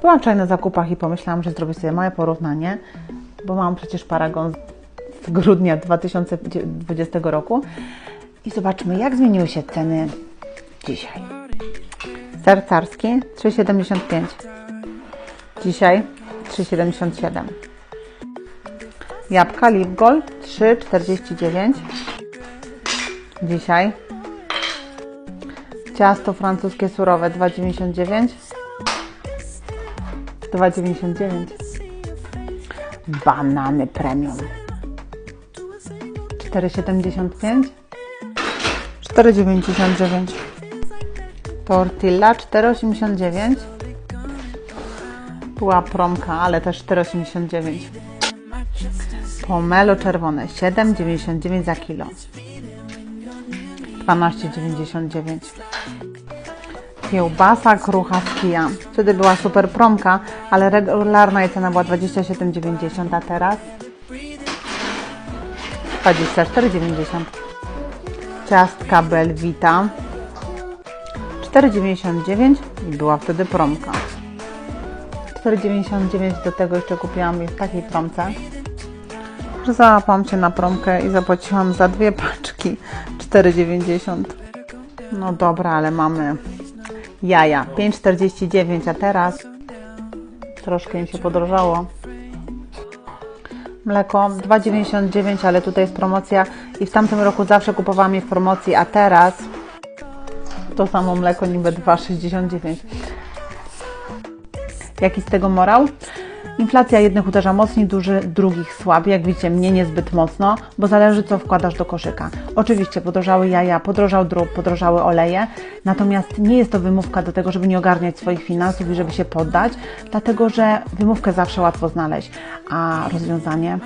Byłam wczoraj na zakupach i pomyślałam, że zrobię sobie małe porównanie, bo mam przecież paragon z grudnia 2020 roku. I zobaczmy, jak zmieniły się ceny dzisiaj. Ser carski 3,75. Dzisiaj 3,77. Jabłka Lipgol 3,49. Dzisiaj. Ciasto francuskie surowe 2,99. 2,99. Banany premium 4,75. 4,99. Tortilla 4,89. Była promka, ale też 4,89. Pomelo czerwone 7,99 za kilo. 12,99. Kiełbasa krucha z kija. Wtedy była super promka, ale regularna jej cena była 27,90, a teraz 24,90. Ciastka Belvita 4,99 i była wtedy promka. 4,99 do tego jeszcze kupiłam je w takiej promce, że załapałam się na promkę i zapłaciłam za dwie paczki 4,90. No dobra, ale mamy jaja 5,49, a teraz troszkę im się podrożało. Mleko 2,99, ale tutaj jest promocja i w tamtym roku zawsze kupowałam je w promocji, a teraz to samo mleko niby 2,69. Jaki z tego morał? Inflacja jednych uderza mocniej, duży, drugich słabiej. Jak widzicie, mnie niezbyt mocno, bo zależy co wkładasz do koszyka. Oczywiście podrożały jaja, podrożał drób, podrożały oleje, natomiast nie jest to wymówka do tego, żeby nie ogarniać swoich finansów i żeby się poddać, dlatego że wymówkę zawsze łatwo znaleźć, a rozwiązanie